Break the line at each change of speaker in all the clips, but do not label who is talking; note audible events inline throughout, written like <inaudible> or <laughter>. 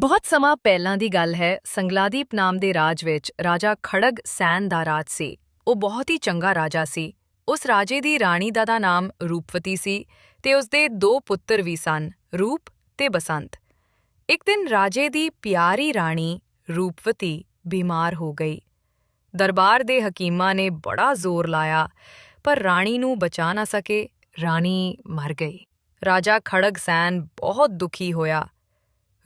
ਬਹੁਤ ਸਮਾਂ ਪਹਿਲਾਂ ਦੀ ਗੱਲ ਹੈ, ਸੰਗਲਾਦੀਪ ਨਾਮ ਦੇ ਰਾਜ ਵਿੱਚ ਰਾਜਾ ਖੜਗ ਸੈਨ ਦਾ ਰਾਜ ਸੀ। ਉਹ ਬਹੁਤ ਹੀ ਚੰਗਾ ਰਾਜਾ ਸੀ। ਉਸ ਰਾਜੇ ਦੀ ਰਾਣੀ ਦਾ ਦਾ ਨਾਮ ਰੂਪਵਤੀ ਸੀ ਤੇ ਉਸਦੇ ਦੋ ਪੁੱਤਰ ਵੀ ਸਨ, ਰੂਪ ਤੇ ਬਸੰਤ। ਇੱਕ ਦਿਨ ਰਾਜੇ ਦੀ ਪਿਆਰੀ ਰਾਣੀ ਰੂਪਵਤੀ ਬਿਮਾਰ ਹੋ ਗਈ। ਦਰਬਾਰ ਦੇ ਹਕੀਮਾਂ ਨੇ ਬੜਾ ਜ਼ੋਰ ਲਾਇਆ, ਪਰ ਰਾਣੀ ਨੂੰ ਬਚਾ ਨਾ ਸਕੇ, ਰਾਣੀ ਮਰ ਗਈ। ਰਾਜਾ ਖੜਗ ਸੈਨ ਬਹੁਤ ਦੁਖੀ ਹੋਇਆ।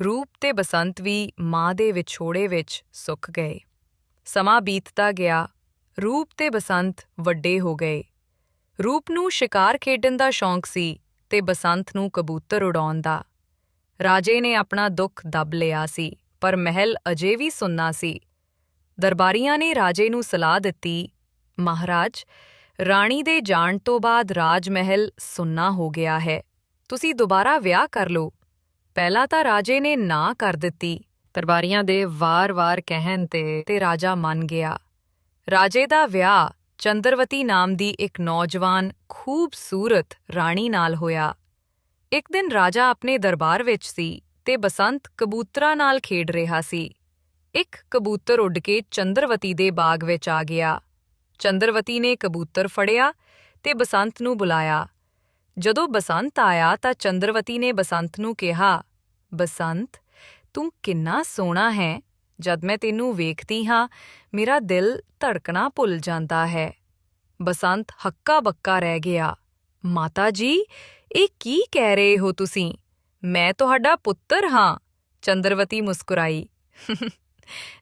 ਰੂਪ ਤੇ ਬਸੰਤ ਵੀ ਮਾਂ ਦੇ ਵਿਛੋੜੇ ਵਿੱਚ ਸੁੱਕ ਗਏ। ਸਮਾਂ ਬੀਤਦਾ ਗਿਆ, ਰੂਪ ਤੇ ਬਸੰਤ ਵੱਡੇ ਹੋ ਗਏ। ਰੂਪ ਨੂੰ ਸ਼ਿਕਾਰ ਖੇਡਣ ਦਾ ਸ਼ੌਂਕ ਸੀ ਤੇ ਬਸੰਤ ਨੂੰ ਕਬੂਤਰ ਉਡਾਉਣ ਦਾ। ਰਾਜੇ ਨੇ ਆਪਣਾ ਦੁੱਖ ਦੱਬ ਲਿਆ ਸੀ, ਪਰ ਮਹਿਲ ਅਜੇ ਵੀ ਸੁੰਨਾ ਸੀ। ਦਰਬਾਰੀਆਂ ਨੇ ਰਾਜੇ ਨੂੰ ਸਲਾਹ ਦਿੱਤੀ, ਮਹਾਰਾਜ, ਰਾਣੀ ਦੇ ਜਾਣ ਤੋਂ ਬਾਅਦ ਰਾਜ ਮਹਿਲ ਸੁੰਨਾ ਹੋ ਗਿਆ ਹੈ। ਤੁਸੀਂ ਦੁਬਾਰਾ ਵਿਆਹ ਕਰ ਲਓ। ਪਹਿਲਾਂ ਤਾਂ ਰਾਜੇ ਨੇ ਨਾ ਕਰ ਦਿੱਤੀ। ਦਰਬਾਰੀਆਂ ਦੇ ਵਾਰ-ਵਾਰ ਕਹਿਣ ਤੇ ਤੇ ਰਾਜਾ ਮੰਨ ਗਿਆ। ਰਾਜੇ ਦਾ ਵਿਆਹ ਚੰਦਰਵਤੀ ਨਾਮ ਦੀ ਇੱਕ ਨੌਜਵਾਨ ਖੂਬਸੂਰਤ ਰਾਣੀ ਨਾਲ ਹੋਇਆ। ਇੱਕ ਦਿਨ ਰਾਜਾ ਆਪਣੇ ਦਰਬਾਰ ਵਿੱਚ ਸੀ ਤੇ ਬਸੰਤ ਕਬੂਤਰਾਂ ਨਾਲ ਖੇਡ ਰਿਹਾ ਸੀ। ਇੱਕ ਕਬੂਤਰ ਉੱਡ ਕੇ ਚੰਦਰਵਤੀ ਦੇ ਬਾਗ ਵਿੱਚ ਆ ਗਿਆ। ਚੰਦਰਵਤੀ ਨੇ ਕਬੂਤਰ ਫੜਿਆ ਤੇ ਬਸੰਤ ਨੂੰ ਬੁਲਾਇਆ। ਜਦੋਂ ਬਸੰਤ ਆਇਆ ਤਾਂ ਚੰਦਰਵਤੀ ਨੇ ਬਸੰਤ ਨੂੰ ਕਿਹਾ, ਬਸੰਤ, ਤੂੰ ਕਿੰਨਾ ਸੋਹਣਾ ਹੈ। ਜਦ ਮੈਂ ਤੈਨੂੰ ਵੇਖਦੀ ਹਾਂ, ਮੇਰਾ ਦਿਲ ਧੜਕਣਾ ਭੁੱਲ ਜਾਂਦਾ ਹੈ। ਬਸੰਤ ਹੱਕਾ ਬੱਕਾ ਰਹਿ ਗਿਆ। ਮਾਤਾ ਜੀ, ਇਹ ਕੀ ਕਹਿ ਰਹੇ ਹੋ ਤੁਸੀਂ? ਮੈਂ ਤੁਹਾਡਾ ਪੁੱਤਰ ਹਾਂ ਚੰਦਰਵਤੀ ਮੁਸਕਰਾਈ। <laughs>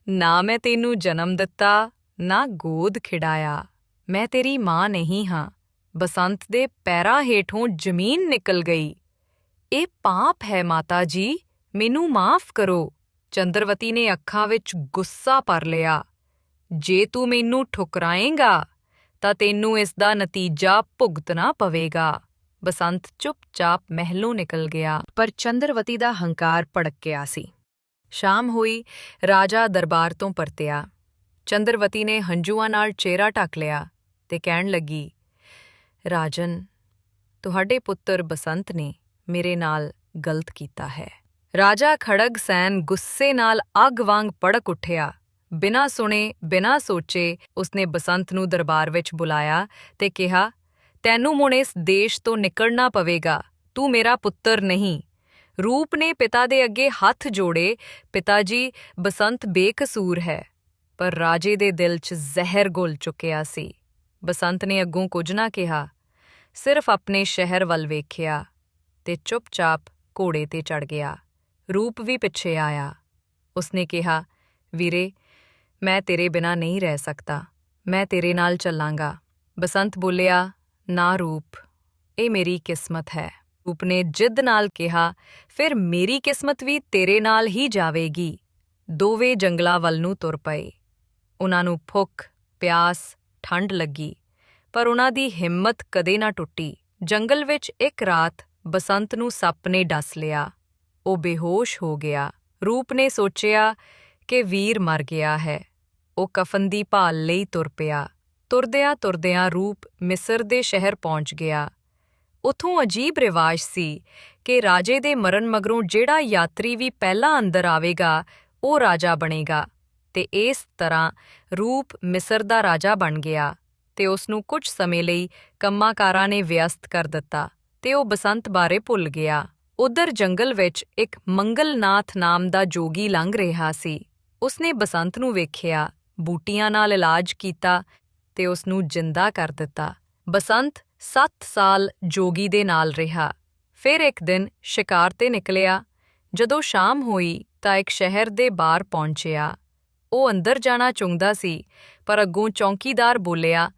ਨਾ ਮੈਂ ਤੈਨੂੰ ਜਨਮ ਦਿੱਤਾ, ਨਾ ਗੋਦ ਖਿਡਾਇਆ। ਮੈਂ ਤੇਰੀ ਮਾਂ ਨਹੀਂ ਹਾਂ। ਬਸੰਤ ਦੇ ਪੈਰਾਂ ਹੇਠੋਂ ਜ਼ਮੀਨ ਨਿਕਲ ਗਈ। ਇਹ ਪਾਪ ਹੈ, ਮਾਤਾ ਜੀ, ਮੈਨੂੰ ਮਾਫ ਕਰੋ। ਚੰਦਰਵਤੀ ਨੇ ਅੱਖਾਂ ਵਿੱਚ ਗੁੱਸਾ ਭਰ ਲਿਆ। ਜੇ ਤੂੰ ਮੈਨੂੰ ਠੁਕਰਾਏਂਗਾ, ਤਾਂ ਤੈਨੂੰ ਇਸ ਦਾ ਨਤੀਜਾ ਭੁਗਤਣਾ ਪਵੇਗਾ। ਬਸੰਤ ਚੁੱਪਚਾਪ ਮਹਿਲੋਂ ਨਿਕਲ ਗਿਆ। ਪਰ ਚੰਦਰਵਤੀ ਦਾ ਹੰਕਾਰ ਭੜਕ ਗਿਆ ਸੀ। ਸ਼ਾਮ ਹੋਈ, ਰਾਜਾ ਦਰਬਾਰ ਤੋਂ ਪਰਤਿਆ। ਚੰਦਰਵਤੀ ਨੇ ਹੰਝੂਆਂ ਨਾਲ ਚਿਹਰਾ ਢੱਕ ਲਿਆ ਤੇ ਕਹਿਣ ਲੱਗੀ ਰਾਜਨ, ਤੁਹਾਡੇ ਪੁੱਤਰ ਬਸੰਤ ਨੇ ਮੇਰੇ ਨਾਲ ਗਲਤ ਕੀਤਾ ਹੈ। ਰਾਜਾ ਖੜਗ ਸੈਨ ਗੁੱਸੇ ਨਾਲ ਅੱਗ ਵਾਂਗ ਪੜਕ ਉੱਠਿਆ। ਬਿਨਾਂ ਸੁਣੇ, ਬਿਨਾਂ ਸੋਚੇ ਉਸਨੇ ਬਸੰਤ ਨੂੰ ਦਰਬਾਰ ਵਿੱਚ ਬੁਲਾਇਆ ਤੇ ਕਿਹਾ, ਤੈਨੂੰ ਹੁਣ ਇਸ ਦੇਸ਼ ਤੋਂ ਨਿਕਲਣਾ ਪਵੇਗਾ। ਤੂੰ ਮੇਰਾ ਪੁੱਤਰ ਨਹੀਂ। ਰੂਪ ਨੇ ਪਿਤਾ ਦੇ ਅੱਗੇ ਹੱਥ ਜੋੜੇ, ਪਿਤਾ ਜੀ, ਬਸੰਤ ਬੇਕਸੂਰ ਹੈ। ਪਰ ਰਾਜੇ ਦੇ ਦਿਲ 'ਚ ਜ਼ਹਿਰ ਘੁਲ ਚੁੱਕਿਆ ਸੀ। ਬਸੰਤ ਨੇ ਅੱਗੋਂ ਕੁਝ ਨਾ ਕਿਹਾ, ਸਿਰਫ ਆਪਣੇ ਸ਼ਹਿਰ ਵੱਲ ਵੇਖਿਆ ਤੇ ਚੁੱਪਚਾਪ ਘੋੜੇ ਤੇ ਚੜ ਗਿਆ, ਰੂਪ ਵੀ ਪਿੱਛੇ ਆਇਆ। ਉਸਨੇ ਕਿਹਾ, ਵੀਰੇ, ਮੈਂ ਤੇਰੇ ਬਿਨਾ ਨਹੀਂ ਰਹਿ ਸਕਦਾ, ਮੈਂ ਤੇਰੇ ਨਾਲ ਚੱਲਾਂਗਾ। ਬਸੰਤ ਬੋਲਿਆ, ਨਾ ਰੂਪ, ਇਹ ਮੇਰੀ ਕਿਸਮਤ ਹੈ। ਰੂਪ ਨੇ ਜਿੱਦ ਨਾਲ ਕਿਹਾ, ਫਿਰ ਮੇਰੀ ਕਿਸਮਤ ਵੀ ਤੇਰੇ ਨਾਲ ਹੀ ਜਾਵੇਗੀ। ਦੋਵੇਂ ਜੰਗਲਾਂ ਵੱਲ ਨੂੰ ਤੁਰ ਪਏ। ਉਹਨਾਂ ਨੂੰ ਭੁੱਖ, ਪਿਆਸ ਠੰਡ ਲੱਗੀ, ਪਰ ਉਹਨਾਂ ਦੀ ਹਿੰਮਤ ਕਦੇ ਨਾ ਟੁੱਟੀ। ਜੰਗਲ ਵਿੱਚ ਇੱਕ ਰਾਤ ਬਸੰਤ ਨੂੰ ਸੱਪ ਨੇ ਡਸ ਲਿਆ। ਉਹ ਬੇਹੋਸ਼ ਹੋ ਗਿਆ। ਰੂਪ ਨੇ ਸੋਚਿਆ ਕਿ ਵੀਰ ਮਰ ਗਿਆ ਹੈ। ਉਹ ਕਫਨ ਦੀ ਭਾਲ ਲਈ ਤੁਰ ਪਿਆ। ਤੁਰਦਿਆਂ ਤੁਰਦਿਆਂ ਰੂਪ ਮਿਸਰ ਦੇ ਸ਼ਹਿਰ ਪਹੁੰਚ ਗਿਆ। ਉਥੋਂ ਅਜੀਬ ਰਿਵਾਜ ਸੀ ਕਿ ਰਾਜੇ ਦੇ ਮਰਨ ਮਗਰੋਂ ਜਿਹੜਾ ਯਾਤਰੀ ਵੀ ਪਹਿਲਾਂ ਅੰਦਰ ਆਵੇਗਾ, ਉਹ ਰਾਜਾ ਬਣੇਗਾ। ਤੇ ਇਸ ਤਰ੍ਹਾਂ ਰੂਪ ਮਿਸਰ ਦਾ ਰਾਜਾ ਬਣ ਗਿਆ ਤੇ ਉਸ ਨੂੰ ਕੁਝ ਸਮੇਂ ਲਈ ਕੰਮਾਂਕਾਰਾਂ ਨੇ ਵਿਅਸਤ ਕਰ ਦਿੱਤਾ ਤੇ ਉਹ ਬਸੰਤ ਬਾਰੇ ਭੁੱਲ ਗਿਆ। ਉਧਰ ਜੰਗਲ ਵਿੱਚ ਇੱਕ ਮੰਗਲਨਾਥ ਨਾਮ ਦਾ ਜੋਗੀ ਲੰਘ ਰਿਹਾ ਸੀ। ਉਸਨੇ ਬਸੰਤ ਨੂੰ ਵੇਖਿਆ, ਬੂਟੀਆਂ ਨਾਲ ਇਲਾਜ ਕੀਤਾ ਤੇ ਉਸ ਨੂੰ ਜਿੰਦਾ ਕਰ ਦਿੱਤਾ। ਬਸੰਤ 7 ਸਾਲ ਜੋਗੀ ਦੇ ਨਾਲ ਰਿਹਾ। ਫਿਰ ਇੱਕ ਦਿਨ ਸ਼ਿਕਾਰ ਤੇ ਨਿਕਲਿਆ। ਜਦੋਂ ਸ਼ਾਮ ਹੋਈ ਤਾਂ ਇੱਕ ਸ਼ਹਿਰ ਦੇ ਬਾਹਰ ਪਹੁੰਚਿਆ। ਉਹ ਅੰਦਰ ਜਾਣਾ ਚੁੰਗਦਾ ਸੀ, ਪਰ ਅੱਗੋਂ ਚੌਂਕੀਦਾਰ ਬੋਲਿਆ,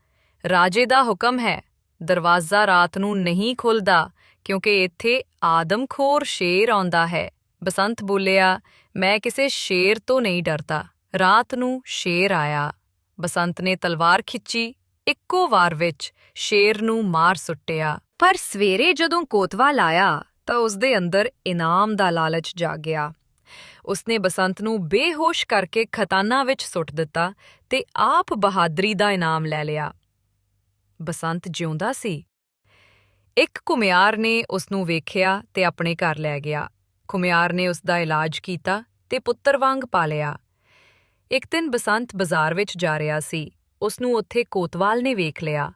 ਰਾਜੇ ਦਾ ਹੁਕਮ ਹੈ, ਦਰਵਾਜ਼ਾ ਰਾਤ ਨੂੰ ਨਹੀਂ ਖੁੱਲਦਾ, ਕਿਉਂਕਿ ਇੱਥੇ ਆਦਮਖੋਰ ਸ਼ੇਰ ਆਉਂਦਾ ਹੈ। ਬਸੰਤ ਬੋਲਿਆ, ਮੈਂ ਕਿਸੇ ਸ਼ੇਰ ਤੋਂ ਨਹੀਂ ਡਰਦਾ, ਰਾਤ ਨੂੰ ਸ਼ੇਰ ਆਇਆ। ਬਸੰਤ ਨੇ ਤਲਵਾਰ ਖਿੱਚੀ, ਇੱਕੋ ਵਾਰ ਵਿੱਚ ਸ਼ੇਰ ਨੂੰ ਮਾਰ ਸੁੱਟਿਆ। ਪਰ ਸਵੇਰੇ ਜਦੋਂ ਕੋਤਵਾਲ ਆਇਆ ਤਾਂ ਉਸ ਦੇ ਅੰਦਰ ਇਨਾਮ ਦਾ ਲਾਲਚ ਜਾਗ ਗਿਆ ਉਸਨੇ ਬਸੰਤ ਨੂੰ ਬੇਹੋਸ਼ ਕਰਕੇ ਖਤਾਨਾ ਵਿੱਚ ਸੁੱਟ ਦਿੱਤਾ ਤੇ ਆਪ ਬਹਾਦਰੀ ਦਾ ਇਨਾਮ ਲੈ ਲਿਆ। ਬਸੰਤ ਜਿਉਂਦਾ ਸੀ। ਇੱਕ ਕੁਮਿਆਰ ਨੇ ਉਸ ਨੂੰ ਵੇਖਿਆ ਤੇ ਆਪਣੇ ਘਰ ਲੈ ਗਿਆ। ਕੁਮਿਆਰ ਨੇ ਉਸ ਦਾ ਇਲਾਜ ਕੀਤਾ ਤੇ ਪੁੱਤਰ ਵਾਂਗ ਪਾਲਿਆ। ਇੱਕ ਦਿਨ ਬਸੰਤ ਬਾਜ਼ਾਰ ਵਿੱਚ ਜਾ ਰਿਹਾ ਸੀ। ਉਸ ਨੂੰ ਉੱਥੇ ਕੋਤਵਾਲ ਨੇ ਵੇਖ ਲਿਆ।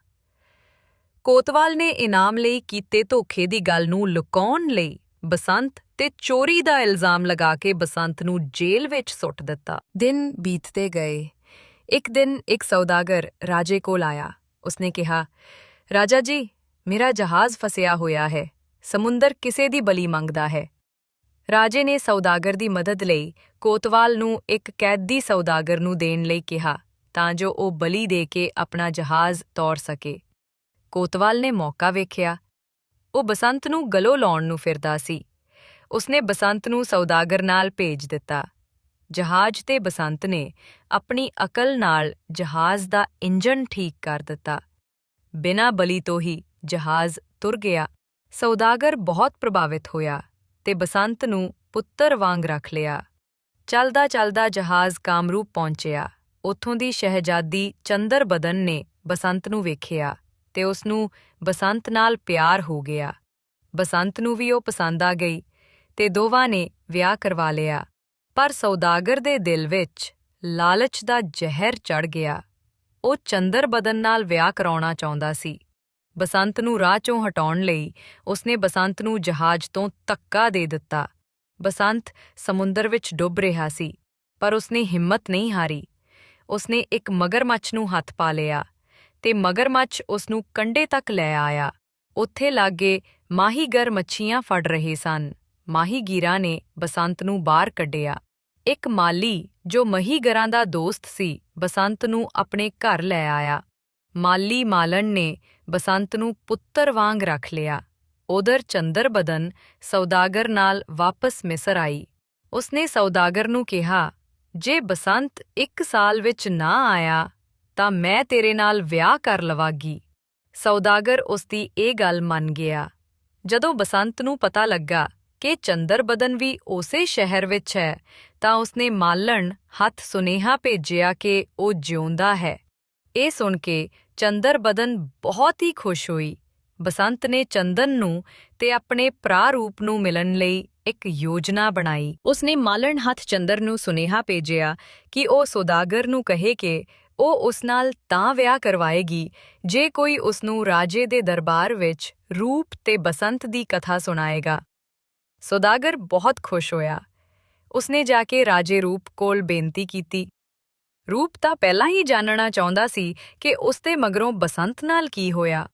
ਕੋਤਵਾਲ ਨੇ ਇਨਾਮ ਲਈ ਕੀਤੇ ਧੋਖੇ ਦੀ ਗੱਲ ਨੂੰ ਲੁਕਾਉਣ ਲਈ ਬਸੰਤ ਤੇ ਚੋਰੀ ਦਾ ਇਲਜ਼ਾਮ ਲਗਾ ਕੇ ਬਸੰਤ ਨੂੰ ਜੇਲ੍ਹ ਵਿੱਚ ਸੁੱਟ ਦਿੱਤਾ। ਦਿਨ ਬੀਤਦੇ ਗਏ। ਇੱਕ ਦਿਨ ਇੱਕ ਸੌਦਾਗਰ ਰਾਜੇ ਕੋਲ ਆਇਆ। ਉਸਨੇ ਕਿਹਾ, ਰਾਜਾ ਜੀ, ਮੇਰਾ ਜਹਾਜ਼ ਫਸਿਆ ਹੋਇਆ ਹੈ। ਸਮੁੰਦਰ ਕਿਸੇ ਦੀ ਬਲੀ ਮੰਗਦਾ ਹੈ। ਰਾਜੇ ਨੇ ਸੌਦਾਗਰ ਦੀ ਮਦਦ ਲਈ ਕੋਤਵਾਲ ਨੂੰ ਇੱਕ ਕੈਦੀ ਸੌਦਾਗਰ ਨੂੰ ਦੇਣ ਲਈ ਕਿਹਾ ਤਾਂ ਜੋ ਉਹ ਬਲੀ ਦੇ ਕੇ ਆਪਣਾ ਜਹਾਜ਼ ਤੋਰ ਸਕੇ। ਕੋਤਵਾਲ ਨੇ ਮੌਕਾ ਵੇਖਿਆ ਉਹ ਬਸੰਤ ਨੂੰ ਗਲੋਂ ਲਾਉਣ ਨੂੰ ਫਿਰਦਾ ਸੀ। ਉਸਨੇ ਬਸੰਤ ਨੂੰ ਸੌਦਾਗਰ ਨਾਲ ਭੇਜ ਦਿੱਤਾ। ਜਹਾਜ਼ ਤੇ ਬਸੰਤ ਨੇ ਆਪਣੀ ਅਕਲ ਨਾਲ ਜਹਾਜ਼ ਦਾ ਇੰਜਨ ਠੀਕ ਕਰ ਦਿੱਤਾ। ਬਿਨਾਂ ਬਲੀ ਤੋਂ ਹੀ ਜਹਾਜ਼ ਤੁਰ ਗਿਆ। ਸੌਦਾਗਰ ਬਹੁਤ ਪ੍ਰਭਾਵਿਤ ਹੋਇਆ ਤੇ ਬਸੰਤ ਨੂੰ ਪੁੱਤਰ ਵਾਂਗ ਰੱਖ ਲਿਆ। ਚੱਲਦਾ ਚੱਲਦਾ ਜਹਾਜ਼ ਕਾਮਰੂਪ ਪਹੁੰਚਿਆ। ਉੱਥੋਂ ਦੀ ਸ਼ਹਿਜ਼ਾਦੀ ਚੰਦਰ ਬਦਨ ਨੇ ਬਸੰਤ ਨੂੰ ਵੇਖਿਆ। ਤੇ ਉਸ ਨੂੰ ਬਸੰਤ ਨਾਲ ਪਿਆਰ ਹੋ ਗਿਆ। ਬਸੰਤ ਨੂੰ ਵੀ ਉਹ ਪਸੰਦ ਆ ਗਈ ਤੇ ਦੋਵਾਂ ਨੇ ਵਿਆਹ ਕਰਵਾ ਲਿਆ। ਪਰ ਸੌਦਾਗਰ ਦੇ ਦਿਲ ਵਿੱਚ ਲਾਲਚ ਦਾ ਜ਼ਹਿਰ ਚੜ ਗਿਆ। ਉਹ ਚੰਦਰ ਬਦਨ ਨਾਲ ਵਿਆਹ ਕਰਾਉਣਾ ਚਾਹੁੰਦਾ ਸੀ। ਬਸੰਤ ਨੂੰ ਰਾਹ ਚੋਂ ਹਟਾਉਣ ਲਈ ਉਸਨੇ ਬਸੰਤ ਨੂੰ ਜਹਾਜ਼ ਤੋਂ ਧੱਕਾ ਦੇ ਦਿੱਤਾ। ਬਸੰਤ ਸਮੁੰਦਰ ਵਿੱਚ ਡੁੱਬ ਰਿਹਾ ਸੀ, ਪਰ ਉਸਨੇ ਹਿੰਮਤ ਨਹੀਂ ਹਾਰੀ। ਉਸਨੇ ਇੱਕ ਮਗਰਮੱਛ ਨੂੰ ਹੱਥ ਪਾ ਲਿਆ। ਤੇ ਮਗਰਮੱਛ ਉਸ ਨੂੰ ਕੰਡੇ ਤੱਕ ਲੈ ਆਇਆ। ਉੱਥੇ ਲਾਗੇ ਮਾਹੀਗਰ ਮੱਛੀਆਂ ਫੜ ਰਹੇ ਸਨ। ਮਾਹੀਗੀਰਾਂ ਨੇ ਬਸੰਤ ਨੂੰ ਬਾਹਰ ਕੱਢਿਆ। ਇੱਕ ਮਾਲੀ ਜੋ ਮਹੀਗਰਾਂ ਦਾ ਦੋਸਤ ਸੀ, ਬਸੰਤ ਨੂੰ ਆਪਣੇ ਘਰ ਲੈ ਆਇਆ। ਮਾਲੀ ਮਾਲਣ ਨੇ ਬਸੰਤ ਨੂੰ ਪੁੱਤਰ ਵਾਂਗ ਰੱਖ ਲਿਆ। ਉਧਰ ਚੰਦਰ ਬਦਨ ਸੌਦਾਗਰ ਨਾਲ ਵਾਪਸ ਮਿਸਰ ਆਈ। ਉਸਨੇ ਸੌਦਾਗਰ ਨੂੰ ਕਿਹਾ, ਜੇ ਬਸੰਤ ਇੱਕ ਸਾਲ ਵਿੱਚ ਨਾ ਆਇਆ ਤਾਂ ਮੈਂ ਤੇਰੇ ਨਾਲ ਵਿਆਹ ਕਰ ਲਵਾਂਗੀ। ਸੌਦਾਗਰ ਉਸਦੀ ਇਹ ਗੱਲ ਮੰਨ ਗਿਆ। ਜਦੋਂ ਬਸੰਤ ਨੂੰ ਪਤਾ ਲੱਗਾ ਕਿ ਚੰਦਰ ਬਦਨ ਵੀ ਉਸੇ ਸ਼ਹਿਰ ਵਿੱਚ ਹੈ, ਤਾਂ ਉਸਨੇ ਮਾਲਣ ਹੱਥ ਸੁਨੇਹਾ ਭੇਜਿਆ ਕਿ ਉਹ ਜਿਉਂਦਾ ਹੈ। ਇਹ ਸੁਣ ਕੇ ਚੰਦਰ ਬਦਨ ਬਹੁਤ ਹੀ ਖੁਸ਼ ਹੋਈ। ਬਸੰਤ ਨੇ ਚੰਦਨ ਨੂੰ ਤੇ ਆਪਣੇ ਭਰਾ ਰੂਪ ਨੂੰ ਮਿਲਣ ਲਈ ਇੱਕ ਯੋਜਨਾ ਬਣਾਈ। ਉਸਨੇ ਮਾਲਣ ਹੱਥ ਚੰਦਰ ਨੂੰ ਸੁਨੇਹਾ ਭੇਜਿਆ ਕਿ ਉਹ ਸੌਦਾਗਰ ਨੂੰ ਕਹੇ ਕਿ ਉਹ ਉਸ ਨਾਲ ਤਾਂ ਵਿਆਹ ਕਰਵਾਏਗੀ, ਜੇ ਕੋਈ ਉਸ ਨੂੰ ਰਾਜੇ ਦੇ ਦਰਬਾਰ ਵਿੱਚ ਰੂਪ ਤੇ ਬਸੰਤ ਦੀ ਕਥਾ ਸੁਣਾਏਗਾ। ਸੌਦਾਗਰ ਬਹੁਤ ਖੁਸ਼ ਹੋਇਆ। ਉਸਨੇ ਜਾ ਕੇ ਰਾਜੇ ਰੂਪ ਕੋਲ ਬੇਨਤੀ ਕੀਤੀ। ਰੂਪ ਤਾਂ ਪਹਿਲਾਂ ਹੀ ਜਾਣਨਾ ਚਾਹੁੰਦਾ ਸੀ ਕਿ ਉਸਦੇ ਮਗਰੋਂ ਬਸੰਤ ਨਾਲ ਕੀ ਹੋਇਆ।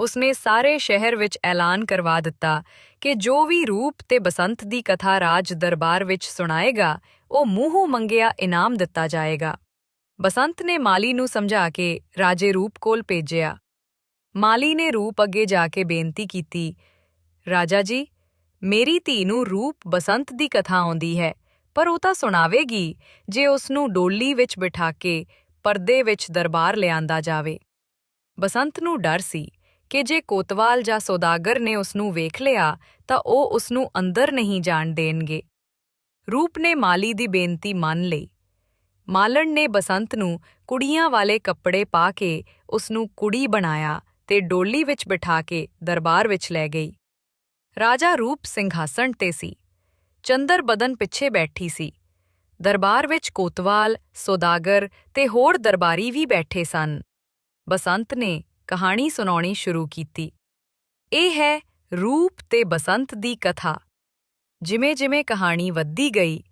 ਉਸਨੇ ਸਾਰੇ ਸ਼ਹਿਰ ਵਿੱਚ ਐਲਾਨ ਕਰਵਾ ਦਿੱਤਾ ਕਿ ਜੋ ਵੀ ਰੂਪ ਤੇ ਬਸੰਤ ਦੀ ਕਥਾ ਰਾਜ ਦਰਬਾਰ ਵਿੱਚ ਸੁਣਾਏਗਾ, ਉਹ ਮੂੰਹੋਂ ਮੰਗਿਆ ਇਨਾਮ ਦਿੱਤਾ ਜਾਏਗਾ। ਬਸੰਤ ਨੇ ਮਾਲੀ ਨੂੰ ਸਮਝਾ ਕੇ ਰਾਜੇ ਰੂਪ ਕੋਲ ਭੇਜਿਆ। ਮਾਲੀ ਨੇ ਰੂਪ ਅੱਗੇ ਜਾ ਕੇ ਬੇਨਤੀ ਕੀਤੀ, ਰਾਜਾ ਜੀ, ਮੇਰੀ ਧੀ ਨੂੰ ਰੂਪ ਬਸੰਤ ਦੀ ਕਥਾ ਆਉਂਦੀ ਹੈ, ਪਰ ਉਹ ਤਾਂ ਸੁਣਾਵੇਗੀ ਜੇ ਉਸ ਨੂੰ ਡੋਲੀ ਵਿੱਚ ਬਿਠਾ ਕੇ ਪਰਦੇ ਵਿੱਚ ਦਰਬਾਰ ਲਿਆਂਦਾ ਜਾਵੇ। ਬਸੰਤ ਨੂੰ ਡਰ ਸੀ ਕਿ ਜੇ ਕੋਤਵਾਲ ਜਾਂ ਸੌਦਾਗਰ ਨੇ ਉਸ ਨੂੰ ਵੇਖ ਲਿਆ, ਤਾਂ ਉਹ ਉਸ ਨੂੰ ਅੰਦਰ ਨਹੀਂ ਜਾਣ ਦੇਣਗੇ। ਰੂਪ ਨੇ ਮਾਲੀ ਦੀ ਬੇਨਤੀ ਮੰਨ ਲਈ। ਮਾਲਣ ਨੇ ਬਸੰਤ ਨੂੰ ਕੁੜੀਆਂ ਵਾਲੇ ਕੱਪੜੇ ਪਾ ਕੇ ਉਸ ਨੂੰ ਕੁੜੀ ਬਣਾਇਆ ਤੇ ਡੋਲੀ ਵਿੱਚ ਬਿਠਾ ਕੇ ਦਰਬਾਰ ਵਿੱਚ ਲੈ ਗਈ। ਰਾਜਾ ਰੂਪ ਸਿੰਘਾਸਣ ਤੇ ਸੀ। ਚੰਦਰ ਬਦਨ ਪਿੱਛੇ ਬੈਠੀ ਸੀ। ਦਰਬਾਰ ਵਿੱਚ ਕੋਤਵਾਲ, ਸੌਦਾਗਰ ਤੇ ਹੋਰ ਦਰਬਾਰੀ ਵੀ ਬੈਠੇ ਸਨ। ਬਸੰਤ ਨੇ ਕਹਾਣੀ ਸੁਣਾਉਣੀ ਸ਼ੁਰੂ ਕੀਤੀ। ਇਹ ਹੈ ਰੂਪ ਤੇ ਬਸੰਤ ਦੀ ਕਥਾ। ਜਿਵੇਂ-ਜਿਵੇਂ ਕਹਾਣੀ ਵੱਧਦੀ ਗਈ,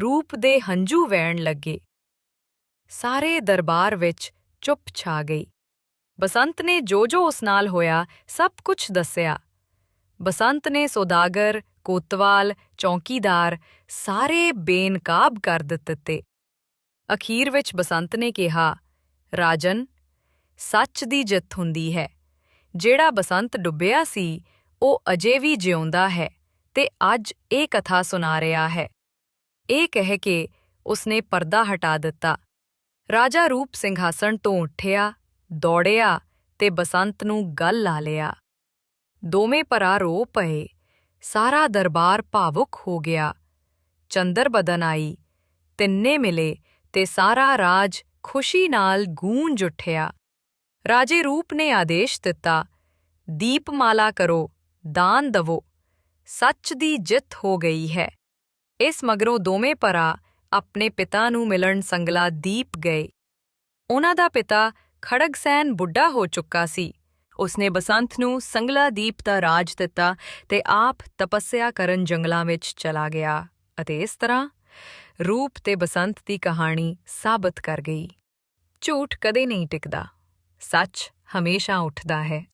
ਰੂਪ ਦੇ ਹੰਝੂ ਵਹਿਣ ਲੱਗੇ। ਸਾਰੇ ਦਰਬਾਰ ਵਿੱਚ ਚੁੱਪ ਛਾ ਗਈ। ਬਸੰਤ ਨੇ ਜੋ ਜੋ ਉਸ ਨਾਲ ਹੋਇਆ, ਸਭ ਕੁਝ ਦੱਸਿਆ। ਬਸੰਤ ਨੇ ਸੌਦਾਗਰ, ਕੋਤਵਾਲ, ਚੌਕੀਦਾਰ ਸਾਰੇ ਬੇਨਕਾਬ ਕਰ ਦਿੱਤੇ। ਅਖੀਰ ਵਿੱਚ ਬਸੰਤ ਨੇ ਕਿਹਾ, ਰਾਜਨ, ਸੱਚ ਦੀ ਜਿੱਤ ਹੁੰਦੀ ਹੈ। ਜਿਹੜਾ ਬਸੰਤ ਡੁੱਬਿਆ ਸੀ, ਉਹ ਅਜੇ ਵੀ ਜਿਉਂਦਾ ਹੈ ਤੇ ਅੱਜ ਇਹ ਕਥਾ ਸੁਣਾ ਰਿਹਾ ਹੈ। ਇਹ ਕਹਿ ਕੇ ਉਸਨੇ ਪਰਦਾ ਹਟਾ ਦਿੱਤਾ। ਰਾਜਾ ਰੂਪ ਸਿੰਘਾਸਣ ਤੋਂ ਉੱਠਿਆ, ਦੌੜਿਆ ਤੇ ਬਸੰਤ ਨੂੰ ਗੱਲ ਲਾ ਲਿਆ। ਦੋਵੇਂ ਭਰਾ ਰੋ ਪਏ। ਸਾਰਾ ਦਰਬਾਰ ਭਾਵੁਕ ਹੋ ਗਿਆ। ਚੰਦਰ ਬਦਨ ਆਈ। ਤਿੰਨੇ ਮਿਲੇ ਤੇ ਸਾਰਾ ਰਾਜ ਖੁਸ਼ੀ ਨਾਲ ਗੂੰਜ ਉੱਠਿਆ। ਰਾਜੇ ਰੂਪ ਨੇ ਆਦੇਸ਼ ਦਿੱਤਾ, ਦੀਪਮਾਲਾ ਕਰੋ, ਦਾਨ ਦਵੋ। ਸੱਚ ਦੀ ਜਿੱਤ ਹੋ ਗਈ ਹੈ। ਇਸ ਮਗਰੋਂ ਦੋਵੇਂ ਭਰਾ ਆਪਣੇ ਪਿਤਾ ਨੂੰ ਮਿਲਣ ਸੰਗਲਾ ਦੀਪ ਗਏ। ਉਹਨਾਂ ਦਾ ਪਿਤਾ ਖੜਗਸੈਨ ਬੁੱਢਾ ਹੋ ਚੁੱਕਾ ਸੀ। ਉਸਨੇ ਬਸੰਤ ਨੂੰ ਸੰਗਲਾ ਦੀਪ ਦਾ ਰਾਜ ਦਿੱਤਾ ਤੇ ਆਪ ਤਪੱਸਿਆ ਕਰਨ ਜੰਗਲਾਂ ਵਿੱਚ ਚਲਾ ਗਿਆ ਅਤੇ ਇਸ ਤਰ੍ਹਾਂ ਰੂਪ ਤੇ ਬਸੰਤ ਦੀ ਕਹਾਣੀ ਸਾਬਤ ਕਰ ਗਈ। ਝੂਠ ਕਦੇ ਨਹੀਂ ਟਿਕਦਾ। ਸੱਚ ਹਮੇਸ਼ਾ ਉੱਠਦਾ ਹੈ।